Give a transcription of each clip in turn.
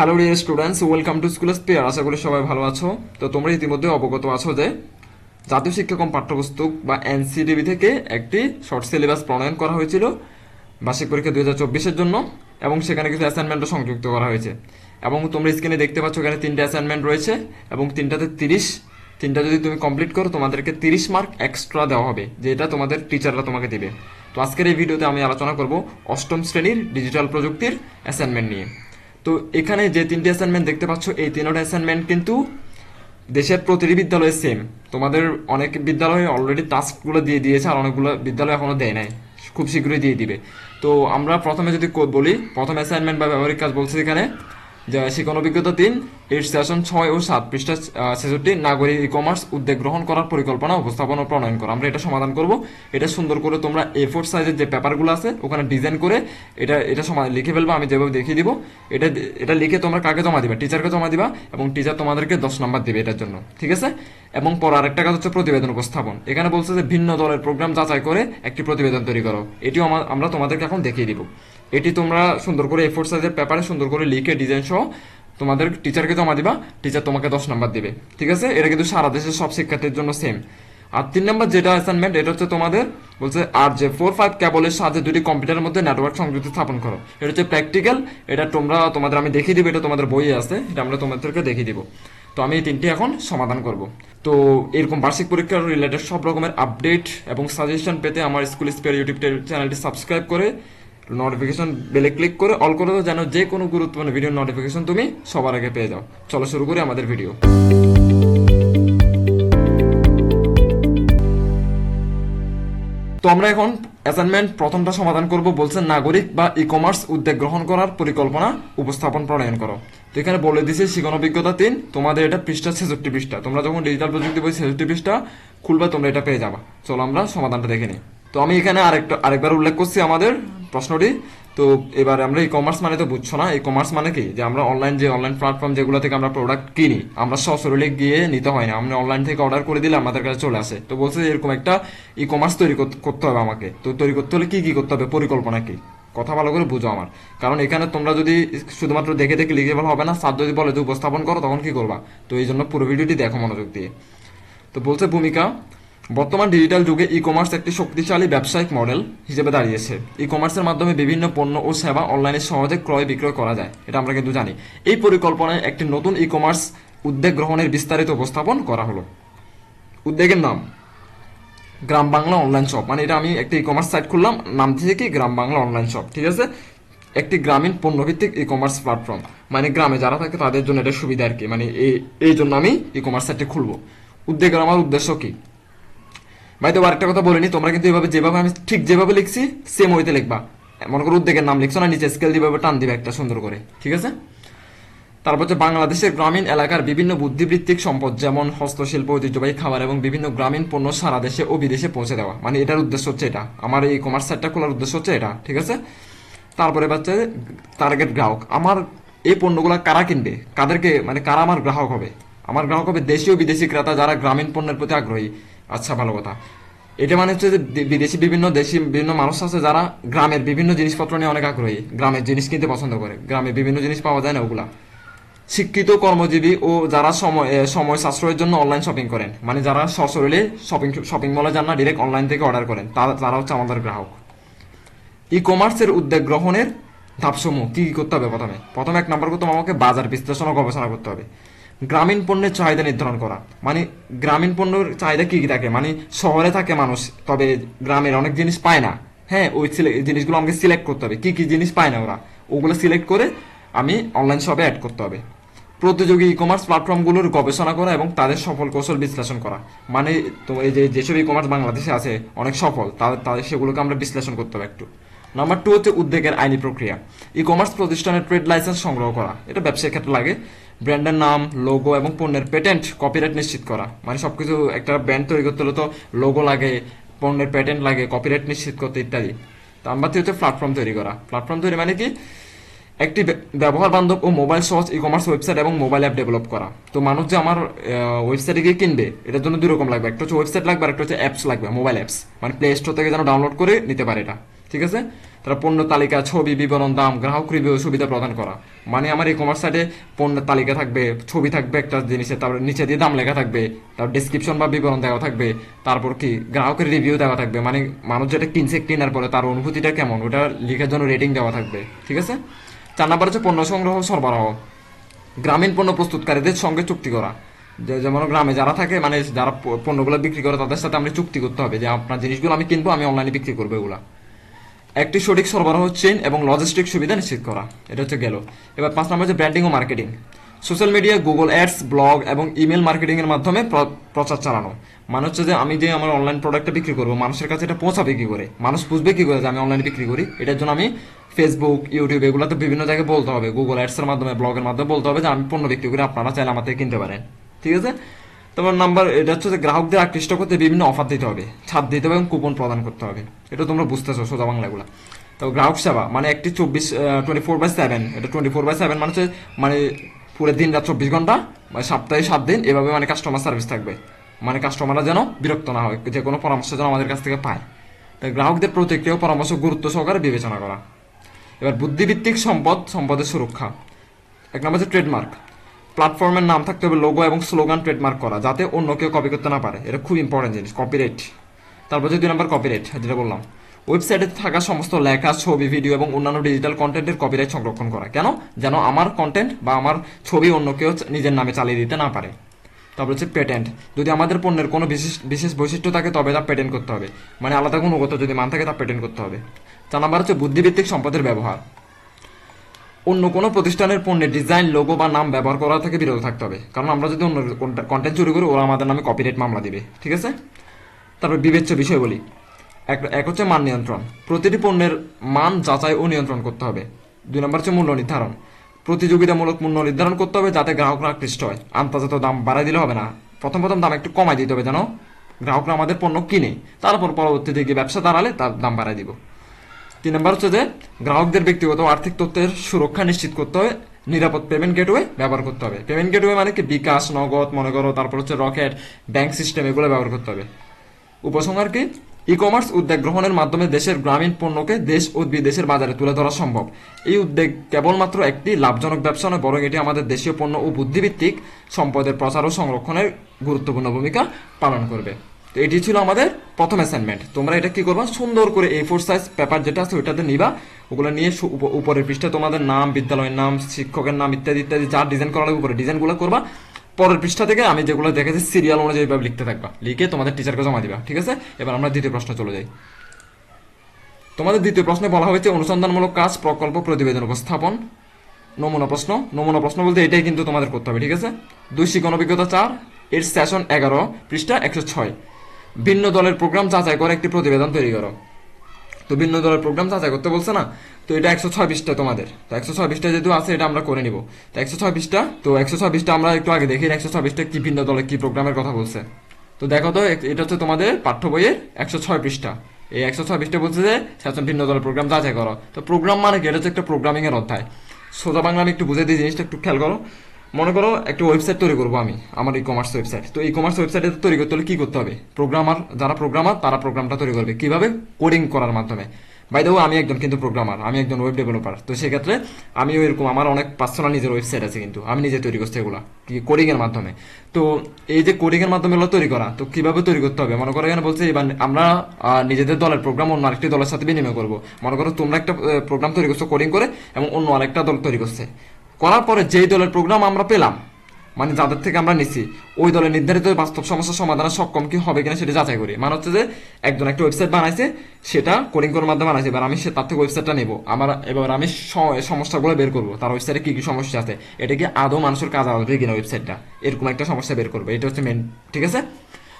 Hello dear students welcome to school spare আশা করি সবাই ভালো আছো। তো তোমরা ইতিমধ্যে অবগত আছো যে জাতীয় শিক্ষাক্রম পাঠ্যপুস্তক বা এনসিডিবি থেকে একটি শর্ট সিলেবাস প্রণয়ন করা হয়েছিল বার্ষিক পরীক্ষা দুই হাজার চব্বিশের জন্য এবং সেখানে কিছু অ্যাসাইনমেন্টও সংযুক্ত করা হয়েছে। এবং তোমরা স্ক্রিনে দেখতে পাচ্ছ এখানে তিনটে অ্যাসাইনমেন্ট রয়েছে এবং তিনটাতে তিরিশ। তিনটা যদি তুমি কমপ্লিট করো, তোমাদেরকে তিরিশ মার্ক এক্সট্রা দেওয়া হবে, যেটা তোমাদের টিচাররা তোমাকে দেবে। তো আজকের এই ভিডিওতে আমি আলোচনা করব অষ্টম শ্রেণির ডিজিটাল প্রযুক্তির অ্যাসাইনমেন্ট নিয়ে। তো এখানে যে তিনটি অ্যাসাইনমেন্ট দেখতে পাচ্ছ, এই তিনটা অ্যাসাইনমেন্ট কিন্তু দেশের প্রতিটি বিদ্যালয়ে সেম তোমাদের অনেক বিদ্যালয়ে অলরেডি টাস্কগুলো দিয়ে দিয়েছে আর অনেকগুলো বিদ্যালয় এখনও দেয় নাই। খুব শীঘ্রই দিয়ে দিবে। তো আমরা প্রথমে যদি বলি, প্রথম অ্যাসাইনমেন্ট বা ব্যবহারিক কাজ বলছি এখানে শিক্ষণ অভিজ্ঞতা তিন এর সেশন ছয় ও সাত পৃষ্ঠা ছেষট্টি, নাগরিক ই কমার্স উদ্যোগ গ্রহণ করার পরিকল্পনা, উপস্থাপন প্রণয়ন করা। আমরা এটা সমাধান করব। এটা সুন্দর করে তোমরা এ ফোর সাইজের যে পেপারগুলো আছে, ওখানে ডিজাইন করে এটা এটা সমাধান লিখে ফেলবা, আমি যেভাবে দেখিয়ে দিব। এটা এটা লিখে তোমরা কাকে জমা দিবা? টিচারকে জমা দিবা এবং টিচার তোমাদেরকে দশ নাম্বার দেবে এটার জন্য, ঠিক আছে? এবং পর আরেকটা কাজ হচ্ছে প্রতিবেদন উপস্থাপন। এখানে বলছে যে ভিন্ন দলের প্রোগ্রাম যাচাই করে একটি প্রতিবেদন তৈরি করো। এটিও আমা- আমরা তোমাদেরকে এখন দেখিয়ে দিব। এটি তোমরা সুন্দর করে এ ফোর সাইজের পেপারে সুন্দর করে লিখে ডিজাইন সহ তোমাদের টিচারকে জমা দিবা। টিচার তোমাকে দশ নাম্বার দিবে। ঠিক আছে? এটা কিন্তু সারা দেশের সব শিক্ষার্থীর জন্য সেম আর তিন নম্বর যেটা অ্যাসাইনমেন্ট এটা হচ্ছে তোমাদের বলছে আর যে ফোর ফাইভ ক্যাবলের সাহায্যে দুটি কম্পিউটারের মধ্যে নেটওয়ার্ক সংযুক্ত স্থাপন করো। এটা হচ্ছে প্র্যাকটিক্যাল এটা তোমরা, তোমাদের আমি দেখিয়ে দিব, এটা তোমাদের বইয়ে আছে, এটা আমরা তোমাদেরকে দেখিয়ে দিব। তো আমি এই তিনটি এখন সমাধান করব। তো এরকম বার্ষিক পরীক্ষার রিলেটেড সব রকমের আপডেট এবং সাজেশন পেতে আমার স্কুল স্পেয়ার ইউটিউব চ্যানেলটি সাবস্ক্রাইব করে নোটিফিকেশন বেলে ক্লিক করে অল করে দাও, যেন যে কোনো গুরুত্বপূর্ণ ভিডিও নোটিফিকেশন তুমি সবার আগে পেয়ে যাও। চলো শুরু করি আমাদের ভিডিও তো আমরা এখন অ্যাসাইনমেন্ট প্রথমটা সমাধান করব বলছে নাগরিক বা ই কমার্স উদ্যোগ গ্রহণ করার পরিকল্পনা উপস্থাপন প্রণয়ন করো। তো এখানে বলে দিছে শিখন অভিজ্ঞতা তিন, তোমাদের এটা পৃষ্ঠা ছেষট্টি পৃষ্ঠা। তোমরা যখন ডিজিটাল প্রযুক্তি বই ছেষট্টি পৃষ্ঠা খুলবে, তোমরা এটা পেয়ে যাবা। চলো আমরা সমাধানটা দেখে নিই। তো আমি এখানে আরেকটা, আরেকবার উল্লেখ করছি আমাদের প্রশ্নটি। তো এবার আমরা ই কমার্স মানে তো বুঝছ না ই কমার্স মানে কি? যে আমরা অনলাইন যে অনলাইন প্ল্যাটফর্ম যেগুলো থেকে আমরা প্রোডাক্ট কিনি, আমরা সশরীরে গিয়ে নিতে হয় না। আমরা অনলাইন থেকে অর্ডার করে দিলে আমাদের কাছে চলে আসে। তো বলছে এরকম একটা ই কমার্স তৈরি করতে- হবে আমাকে। তো তৈরি করতে হলে কি কি করতে হবে? পরিকল্পনা কি? কথা ভালো করে বুঝো আমার। কারণ এখানে তোমরা যদি শুধুমাত্র দেখে দেখে লিখে বলা হবে না স্যার যদি বলে যে উপস্থাপন করো, তখন কি করবা? তো এই জন্য পুরো ভিডিওটি দেখো মনোযোগ দিয়ে। তো বলছে ভূমিকা বর্তমান ডিজিটাল যুগে ই কমার্স একটি শক্তিশালী ব্যবসায়িক মডেল হিসেবে দাঁড়িয়েছে। ই কমার্সের মাধ্যমে বিভিন্ন পণ্য ও সেবা অনলাইনে সহজে ক্রয় বিক্রয় করা যায়, এটা আমরা কিন্তু জানি। এই পরিকল্পনায় একটি নতুন ই কমার্স উদ্যোগ গ্রহণের বিস্তারিত উপস্থাপন করা হলো। উদ্যোগের নাম, গ্রাম বাংলা অনলাইন শপ। মানে এটা আমি একটি ই কমার্স সাইট খুললাম, নাম দিয়েছে কি? গ্রাম বাংলা অনলাইন শপ, ঠিক আছে? একটি গ্রামীণ পণ্যভিত্তিক ই কমার্স প্ল্যাটফর্ম মানে গ্রামে যারা থাকে তাদের জন্য এটা সুবিধা আর কি। মানে এই এই জন্য আমি ই কমার্স সাইটটি খুলবো। উদ্যোগের আমার উদ্দেশ্য কি? ভাই তো আরেকটা কথা বলিনি, তোমরা কিন্তু এভাবে যেভাবে আমি ঠিক যেভাবে লিখছি সেম ওইতে লিখবা। মনে করো উদ্যোগের নাম লিখছো না, নিচে স্কেল দিবে টান দিবে একটা সুন্দর করে, ঠিক আছে? তারপর হচ্ছে বাংলাদেশের গ্রামীণ এলাকার বিভিন্ন বুদ্ধিবৃত্তিক সম্পদ, যেমন হস্তশিল্প, ঐতিহ্যবাহী খাবার এবং বিভিন্ন গ্রামীণ পণ্য সারা দেশে ও বিদেশে পৌঁছে দেওয়া। মানে এটার উদ্দেশ্য হচ্ছে এটা। আমার এই কমার্স সাইটটা খোলার উদ্দেশ্য হচ্ছে এটা, ঠিক আছে? তারপরে হচ্ছে টার্গেট গ্রাহক। আমার এই পণ্যগুলো কারা কিনবে? কাদেরকে মানে কারা আমার গ্রাহক হবে? আমার গ্রাহক হবে দেশীয় বিদেশি ক্রেতা যারা গ্রামীণ পণ্যের প্রতি আগ্রহী। আচ্ছা ভালো কথা। এটা মানে হচ্ছে যে বিদেশি বিভিন্ন, দেশি বিভিন্ন মানুষ আছে যারা গ্রামের বিভিন্ন জিনিসপত্র নিয়ে অনেক আগ্রহী। গ্রামের জিনিস কিনতে পছন্দ করে। গ্রামে বিভিন্ন জিনিস পাওয়া যায় না ওগুলা। শিক্ষিত কর্মজীবী ও যারা সময় সময় সাশ্রয়ের জন্য অনলাইন শপিং করেন মানে যারা সশরীরে শপিং শপিং মলে যান না ডিরেক্ট অনলাইন থেকে অর্ডার করেন তারা তারা হচ্ছে আমাদের গ্রাহক। ই কমার্সের উদ্যোগ গ্রহণের ধাপসমূহ কী কী করতে হবে প্রথমে? প্রথমে এক নম্বর করতে আমাকে বাজার বিশ্লেষণ ও গবেষণা করতে হবে। গ্রামীণ পণ্যের চাহিদা নির্ধারণ করা। মানে গ্রামীণ পণ্যের চাহিদা কি কি থাকে? মানে শহরে থাকে মানুষ, তবে গ্রামের অনেক জিনিস পায় না। হ্যাঁ ওই জিনিসগুলো আমাকে সিলেক্ট করতে হবে। কি কি জিনিস পায় না ওরা? ওগুলো সিলেক্ট করে আমি অনলাইন শপে অ্যাড করতে হবে। প্রতিযোগী ই কমার্স প্ল্যাটফর্মগুলোর গবেষণা করা এবং তাদের সফল কৌশল বিশ্লেষণ করা। মানে তো এই যে, যেসব ই কমার্স বাংলাদেশে আছে, অনেক সফল, তাদের তাদের সেগুলোকে আমরা বিশ্লেষণ করতে হবে একটু। নাম্বার টু হচ্ছে উদ্যোগের আইনি প্রক্রিয়া। ই কমার্স প্রতিষ্ঠানের ট্রেড লাইসেন্স সংগ্রহ করা। এটা ব্যবসায়িক ক্ষেত্রে লাগে। ব্র্যান্ডের নাম লোগো এবং পণ্যের পেটেন্ট কপিরাইট নিশ্চিত করা। মানে সবকিছু একটা ব্র্যান্ড তৈরি করতে হলে তো লোগো লাগে, পণ্যের পেটেন্ট লাগে কপিরাইট নিশ্চিত করতে ইত্যাদি। নাম্বার থ্রি হচ্ছে প্ল্যাটফর্ম তৈরি করা। প্ল্যাটফর্ম তৈরি মানে কি? একটি ব্যবহার বান্ধব ও মোবাইল সহজ ই কমার্স ওয়েবসাইট এবং মোবাইল অ্যাপ ডেভেলপ করা। তো মানুষ যে আমার ওয়েবসাইটে গিয়ে কিনবে, এটার জন্য দুই রকম লাগবে। একটা হচ্ছে ওয়েবসাইট লাগবে আর একটা হচ্ছে অ্যাপস লাগবে মোবাইল অ্যাপস মানে প্লে স্টোর থেকে যেন ডাউনলোড করে নিতে পারে এটা। ঠিক আছে? তারা পণ্য তালিকা, ছবি, বিবরণ, দাম, গ্রাহক রিভিউ সুবিধা প্রদান করা। মানে আমার ই কমার্স সাইটে পণ্যের তালিকা থাকবে, ছবি থাকবে একটা জিনিসের তারপর নিচে দিয়ে দাম লেখা থাকবে, তারপর ডিসক্রিপশন বা বিবরণ দেওয়া থাকবে, তারপর কি গ্রাহকের রিভিউ দেওয়া থাকবে। মানে মানুষ যেটা কিনছে, কেনার পরে তার অনুভূতিটা কেমন, ওটা লেখার জন্য রেটিং দেওয়া থাকবে, ঠিক আছে? চার নাম্বার হচ্ছে পণ্য সংগ্রহ সরবরাহ। গ্রামীণ পণ্য প্রস্তুতকারীদের সঙ্গে চুক্তি করা। যেমন গ্রামে যারা থাকে মানে যারা পণ্যগুলো বিক্রি করে, তাদের সাথে আমরা চুক্তি করতে হবে যে আপনার জিনিসগুলো আমি কিনবো, আমি অনলাইনে বিক্রি করব এগুলা। একটি সঠিক সরবরাহ চেইন এবং লজিস্টিক সুবিধা নিশ্চিত করা। এটা হচ্ছে গেল। এবার পাঁচ নম্বর হচ্ছে ব্র্যান্ডিং ও marketing social media Google ads blog এবং ইমেল মার্কেটিং এর মাধ্যমে প্রচার চালানো। মানে হচ্ছে যে আমি যে আমার অনলাইন প্রোডাক্টটা বিক্রি করব, মানুষের কাছে এটা পৌঁছাবে কি করে? মানুষ বুঝবে কি করে যে আমি অনলাইনে বিক্রি করি? এটার জন্য আমি ফেসবুক ইউটিউব এগুলোতে বিভিন্ন জায়গায় বলতে হবে। গুগল অ্যাডস এর মাধ্যমে ব্লগের মাধ্যমে বলতে হবে যে আমি পণ্য বিক্রি করি, আপনারা চাইলে আমার থেকে কিনতে পারেন। ঠিক আছে? তোমার নাম্বার, এটা হচ্ছে যে গ্রাহকদের আকৃষ্ট করতে বিভিন্ন অফার দিতে হবে, ছাড় দিতে হবে এবং কুপন প্রদান করতে হবে। এটা তোমরা বুঝতেছো সোজা বাংলাগুলো। তো গ্রাহক সেবা মানে একটি চব্বিশ টোয়েন্টি ফোর বাই সেভেন এটা টোয়েন্টি ফোর বাই সেভেন মানে হচ্ছে মানে পুরো দিন রাত চব্বিশ ঘণ্টা মানে সপ্তাহে সাত দিন, এভাবে মানে কাস্টমার সার্ভিস থাকবে। মানে কাস্টমাররা যেন বিরক্ত না হয়, যে কোনো পরামর্শ যেন আমাদের কাছ থেকে পায়। তাই গ্রাহকদের প্রতিক্রিয়া পরামর্শ গুরুত্ব সহকারে বিবেচনা করা। এবার বুদ্ধিভিত্তিক সম্পদ, সম্পদের সুরক্ষা। এক নম্বর হচ্ছে ট্রেডমার্ক প্ল্যাটফর্মের নাম থাকতে হবে লোগো এবং স্লোগান ট্রেডমার্ক করা, যাতে অন্য কেউ কপি করতে না পারে। এটা খুব ইম্পর্টেন্ট জিনিস কপিরাইট তারপর হচ্ছে দুই নম্বর কপিরাইট যেটা বললাম। ওয়েবসাইটে থাকা সমস্ত লেখা, ছবি ভিডিও এবং অন্যান্য ডিজিটাল কন্টেন্টের কপিরাইট সংরক্ষণ করা। কেন? যেন আমার কন্টেন্ট বা আমার ছবি অন্য কেউ নিজের নামে চালিয়ে দিতে না পারে। তারপর হচ্ছে পেটেন্ট যদি আমাদের পণ্যের কোনো বিশেষ বিশেষ বৈশিষ্ট্য থাকে, তবে তা পেটেন্ট করতে হবে। মানে আলাদা গুণগত যদি মান থাকে, তা পেটেন্ট করতে হবে। চার নাম্বার হচ্ছে বুদ্ধিভিত্তিক সম্পদের ব্যবহার। অন্য কোনো প্রতিষ্ঠানের পণ্যের ডিজাইন লোগো বা নাম ব্যবহার করা থেকে বিরত থাকতে হবে। কারণ আমরা যদি অন্য কন্টেন্ট চুরি করি, ওরা আমাদের নামে কপিরাইট মামলা দিবে। ঠিক আছে? তারপর বিবেচ্য বিষয় বলি। এক এক হচ্ছে মান নিয়ন্ত্রণ। প্রতিটি পণ্যের মান যাচাই ও নিয়ন্ত্রণ করতে হবে। দুই নম্বর হচ্ছে মূল্য নির্ধারণ। প্রতিযোগিতামূলক মূল্য নির্ধারণ করতে হবে যাতে গ্রাহকরা আকৃষ্ট হয়। আন্তর্জাত দাম বাড়াই দিলে হবে না। প্রথম প্রথম দাম একটু কমাই দিতে হবে যেন গ্রাহকরা আমাদের পণ্য কিনে। তারপর পরবর্তীতে গিয়ে ব্যবসা দাঁড়ালে তার দাম বাড়াই দিব। তিন নম্বর হচ্ছে যে গ্রাহকদের ব্যক্তিগত আর্থিক তথ্যের সুরক্ষা নিশ্চিত করতে হবে, নিরাপদ পেমেন্ট গেটওয়ে ব্যবহার করতে হবে। পেমেন্ট গেটওয়ে মানে কি? বিকাশ, নগদ, মনে করো, তারপর হচ্ছে রকেট ব্যাংক সিস্টেম এগুলো ব্যবহার করতে হবে। উপসংহার কি? ই কমার্স উদ্যোগ গ্রহণের মাধ্যমে দেশের গ্রামীণ পণ্যকে দেশ ও বিদেশের বাজারে তুলে ধরা সম্ভব। এই উদ্যোগ কেবলমাত্র একটি লাভজনক ব্যবসা নয়, বরং এটি আমাদের দেশীয় পণ্য ও বুদ্ধিভিত্তিক সম্পদের প্রচার ও সংরক্ষণের গুরুত্বপূর্ণ ভূমিকা পালন করবে। তো এটি ছিল আমাদের প্রথম অ্যাসাইনমেন্ট তোমরা এটা কি করবা? সুন্দর করে এ ফোর সাইজ পেপার যেটা আছে ওইটাতে নিবা। ওগুলো নিয়ে উপরের পৃষ্ঠে তোমাদের নাম, বিদ্যালয়ের নাম, শিক্ষকের নাম ইত্যাদি ইত্যাদি যা ডিজাইন করা উপরে ডিজাইনগুলো করবা। পরের পৃষ্ঠা থেকে আমি যেগুলো দেখেছি সিরিয়াল অনুযায়ী লিখতে থাকবা। লিখে তোমাদের টিচারকে জমা দিবা, ঠিক আছে? এবার আমরা দ্বিতীয় প্রশ্ন চলে যাই। তোমাদের দ্বিতীয় প্রশ্নে বলা হয়েছে, অনুসন্ধানমূলক কাজ, প্রকল্প, প্রতিবেদন উপস্থাপন। নমুনা প্রশ্ন। নমুনা প্রশ্ন বলতে এটাই কিন্তু তোমাদের করতে হবে, ঠিক আছে? দুই শিক্ষণ অভিজ্ঞতা চার, এর সেশন এগারো, পৃষ্ঠা একশো ছয়। ভিন্ন দলের প্রোগ্রাম যাচাই করে একটি প্রতিবেদন তৈরি করো। তো ভিন্ন দলের প্রোগ্রাম যাচাই করতে বলছে না? তো এটা একশো পৃষ্ঠা তোমাদের। তো একশো পৃষ্ঠা যেহেতু আছে, এটা আমরা করে নিব। তো একশো পৃষ্ঠা তো একশো পৃষ্ঠা আমরা একটু আগে দেখি, একশো পৃষ্ঠা কি ভিন্ন দলের কি প্রোগ্রামের কথা বলছে। তো দেখো তো এটা হচ্ছে তোমাদের পাঠ্য বইয়ের একশো ছয় পৃষ্ঠা। এই একশো ছয় পৃষ্ঠা বলছে যে সেশন ভিন্ন দলের প্রোগ্রাম যাচাই করো। তো প্রোগ্রাম মানে কি? এটা হচ্ছে একটা প্রোগ্রামিং এর অধ্যায়। সোজা বাংলা আমি একটু বুঝে দিই, জিনিসটা একটু খেয়াল করো। মনে করো, একটা ওয়েবসাইট তৈরি করব আমি, আমার ই কমার্স ওয়েবসাইট তো ই কমার্স ওয়েবসাইটে তৈরি করতে হলে কি করতে হবে? প্রোগ্রামার যারা প্রোগ্রামার তারা প্রোগ্রামটা তৈরি করবে। কীভাবে? কোডিং করার মাধ্যমে। বাই দ্য আমি একজন কিন্তু প্রোগ্রামার আমি একজন ওয়েব ডেভেলপার তো সেক্ষেত্রে আমি এরকম আমার অনেক পার্সোনাল নিজের ওয়েবসাইট আছে কিন্তু, আমি নিজে তৈরি করছি এগুলো, কি কোডিং এর মাধ্যমে। তো এই যে কোডিং এর মাধ্যমে এগুলো তৈরি করা, তো কীভাবে তৈরি করতে হবে? মনে করো, এখানে বলছে, এবার আমরা নিজেদের দলের প্রোগ্রাম অন্য আরেকটি দলের সাথে বিনিময় করব। মনে করো, তোমরা একটা প্রোগ্রাম তৈরি করছ কোডিং করে, এবং অন্য আরেকটা দল তৈরি করছে। করার পরে যেই দলের প্রোগ্রাম আমরা পেলাম মানে যাদের থেকে আমরা নিছি, ওই দলের নির্ধারিত বাস্তব সমস্যা সমাধানে সক্ষম কি হবে কিনা সেটা যাচাই করি। মানে হচ্ছে যে, একজন একটা ওয়েবসাইট বানাইছে, সেটা কোডিং করার মাধ্যমে বানাইছে, এবার আমি সে তার থেকে ওয়েবসাইটটা নেব। আমার এবার আমি সমস্যাগুলো বের করব। তার ওয়েবসাইটে কী কী সমস্যা আছে? এটা কি আদৌ মানুষের কাজ আসবে কিনা ওয়েবসাইটটা এরকম একটা সমস্যা বের করবে। এটা হচ্ছে মেন ঠিক আছে?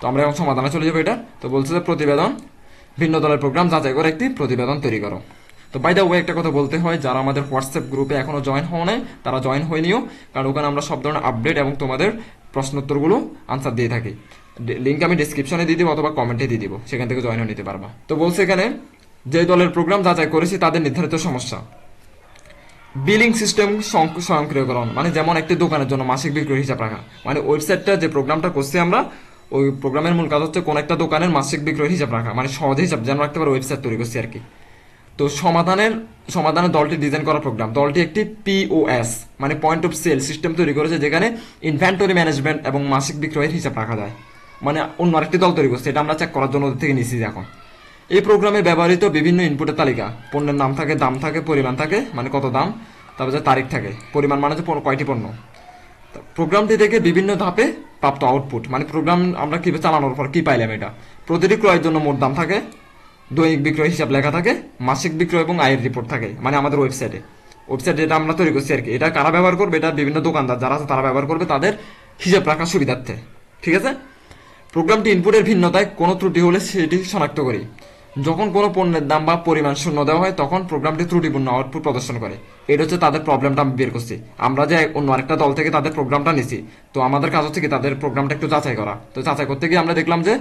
তো আমরা এখন সমাধানে চলে যাব এটা। তো বলছে যে, প্রতিবেদন, ভিন্ন দলের প্রোগ্রাম যাচাই করে একটি প্রতিবেদন তৈরি করো। তো বাই দ্য ওয়ে একটা কথা বলতে হয়, যারা আমাদের হোয়াটসঅ্যাপ গ্রুপে এখনও জয়েন হওয়া নাই, তারা জয়েন হয়ে নিও, কারণ ওখানে আমরা সব ধরনের আপডেট এবং তোমাদের প্রশ্নোত্তরগুলো আনসার দিয়ে থাকি। লিঙ্ক আমি ডিসক্রিপশনে দিয়ে দিব অথবা কমেন্টে দিয়ে দিব, সেখান থেকে জয়েন হয়ে নিতে পারবা। তো বলছে এখানে, যে দলের প্রোগ্রাম যাচাই করেছি তাদের নির্ধারিত সমস্যা। বিলিং সিস্টেম স্বয়ংক্রিয়করণ মানে যেমন একটি দোকানের জন্য মাসিক বিক্রয় হিসাব রাখা। মানে ওয়েবসাইটটা যে প্রোগ্রামটা করছি আমরা, ওই প্রোগ্রামের মূল কাজ হচ্ছে কোন একটা দোকানের মাসিক বিক্রয় হিসাব রাখা মানে সহজে হিসাব যেন রাখতে পারে ওয়েবসাইট তৈরি করছি আর কি। তো সমাধানের সমাধানের দলটি ডিজাইন করা প্রোগ্রাম দলটি একটি পিওএস মানে পয়েন্ট অফ সেল সিস্টেম তৈরি করেছে যেখানে ইনভেন্টরি ম্যানেজমেন্ট এবং মাসিক বিক্রয়ের হিসাব রাখা যায়। মানে অন্য আরেকটি দল তৈরি করছে, এটা আমরা চেক করার জন্য ওদের থেকে নিচ্ছি এখন। এই প্রোগ্রামে ব্যবহৃত বিভিন্ন ইনপুটের তালিকা। পণ্যের নাম থাকে, দাম থাকে, পরিমাণ থাকে মানে কত দাম, তারপর যে তারিখ থাকে। পরিমাণ মানে পণ্য- কয়টি পণ্য। প্রোগ্রামটি থেকে বিভিন্ন ধাপে প্রাপ্ত আউটপুট মানে প্রোগ্রাম আমরা কীভাবে চালানোর পর কী পাইলাম এটা। প্রতিটি ক্রয়ের জন্য মোট দাম থাকে দৈনিক বিক্রয় হিসাব লেখা থাকে, মাসিক বিক্রয় এবং আয়ের রিপোর্ট থাকে মানে আমাদের ওয়েবসাইটে ওয়েবসাইট যেটা আমরা তৈরি করছি আর কি এটা কারা ব্যবহার করবে? এটা বিভিন্ন দোকানদার যারা আছে তারা ব্যবহার করবে তাদের হিসাব রাখার সুবিধার্থে, ঠিক আছে? প্রোগ্রামটি ইনপুটের ভিন্নতায় কোনো ত্রুটি হলে সেটি শনাক্ত করি। যখন কোনো পণ্যের দাম বা পরিমাণ শূন্য দেওয়া হয়, তখন প্রোগ্রামটি ত্রুটিপূর্ণ আউটপুট প্রদর্শন করে। এটা হচ্ছে তাদের প্রবলেমটা আমি বের করছি। আমরা যে অন্য আরেকটা দল থেকে তাদের প্রোগ্রামটা নিছি, তো আমাদের কাজ হচ্ছে কি তাদের প্রোগ্রামটা একটু যাচাই করা। তো যাচাই করতে গিয়ে আমরা দেখলাম যে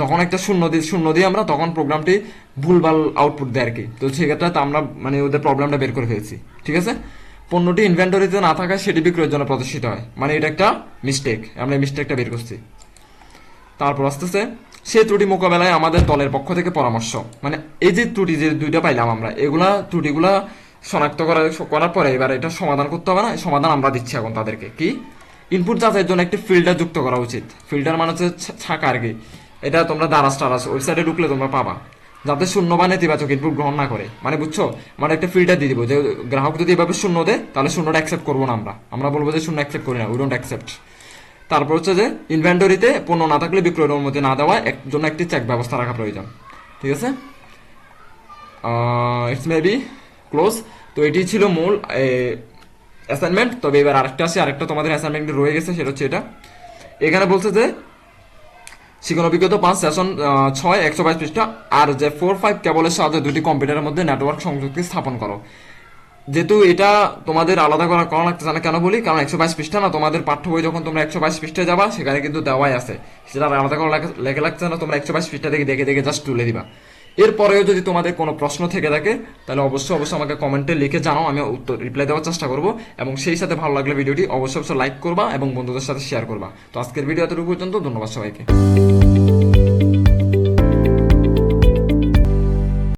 যখন একটা শূন্য দিই শূন্য দিই আমরা তখন প্রোগ্রামটি ভুলভাল আউটপুট দেয় আর কি। তো সেক্ষেত্রে তো আমরা মানে ওদের প্রবলেমটা বের করে ফেলছি, ঠিক আছে? পণ্যটি ইনভেন্টরিতে না থাকায় সেটি বিক্রয়ের জন্য প্রদর্শিত হয়। মানে এটা একটা মিস্টেক আমরা এই মিস্টেকটা বের করছি। তারপর আসতেছে সেই ত্রুটি মোকাবেলায় আমাদের দলের পক্ষ থেকে পরামর্শ। মানে এই যে ত্রুটি, যে দুইটা পাইলাম আমরা, এগুলা ত্রুটিগুলা শনাক্ত করা, করার পরে এবার এটা সমাধান করতে হবে না সমাধান আমরা দিচ্ছি এখন তাদেরকে। কি? ইনপুট যাচাইয়ের জন্য একটি ফিল্টার যুক্ত করা উচিত। ফিল্টার মানে হচ্ছে ছাঁকা আর কি। এটা তোমরা দারাস টারাস ওয়েবসাইটে ঢুকলে তোমরা পাবা। যাতে শূন্য বা নেতিবাচক ইনপুট গ্রহণ না করে। মানে বুঝছ? মানে একটা ফিল্টার দিয়ে দিব যে, গ্রাহক যদি এভাবে শূন্য দেয়, তাহলে শূন্যটা অ্যাকসেপ্ট করব না আমরা। আমরা বলব যে, শূন্য অ্যাকসেপ্ট করি না উই ডোন্ট অ্যাকসেপ্ট তারপর হচ্ছে যে ইনভেন্টরিতে পণ্য না থাকলে বিক্রয়ের অনুমতি না দেওয়া এক জন্য একটি চেক ব্যবস্থা রাখা প্রয়োজন। ঠিক আছে? ইটস মেবি ক্লোজ তো এটি ছিল মূল অ্যাসাইনমেন্ট তবে এবার আরেকটা আছে, আরেকটা তোমাদের অ্যাসাইনমেন্ট রয়ে গেছে, সেটা হচ্ছে এটা। এখানে বলছে যে শিখন অভিজ্ঞতা পাঁচ সেশন ছয় একশো বাইশ পৃষ্ঠা, আর যে ফোর ফাইভ কেবলের সাহায্যে দুটি কম্পিউটারের মধ্যে নেটওয়ার্ক সংযুক্তি স্থাপন করো। যেহেতু এটা তোমাদের আলাদা করা করা লাগতেছে না কেন বলি? কারণ একশো বাইশ পৃষ্ঠা না, তোমাদের পাঠ্য বই যখন তোমরা একশো বাইশ পৃষ্ঠায় যাবা, সেখানে কিন্তু দেওয়াই আছে। সেটা আলাদা করা লেখা লাগছে না, তোমরা একশো বাইশ পৃষ্ঠা থেকে দেখে দেখে জাস্ট তুলে দিবা। এরপরেও যদি তোমাদের কোনো প্রশ্ন থেকে থাকে, তাহলে অবশ্যই অবশ্যই আমাকে কমেন্টে লিখে জানাও, আমি উত্তর রিপ্লাই দেওয়ার চেষ্টা করব। এবং সেই সাথে ভালো লাগলে ভিডিওটি অবশ্যই অবশ্যই লাইক করবা এবং বন্ধুদের সাথে শেয়ার করবা। তো আজকের ভিডিও এতটুকু পর্যন্ত, ধন্যবাদ সবাইকে।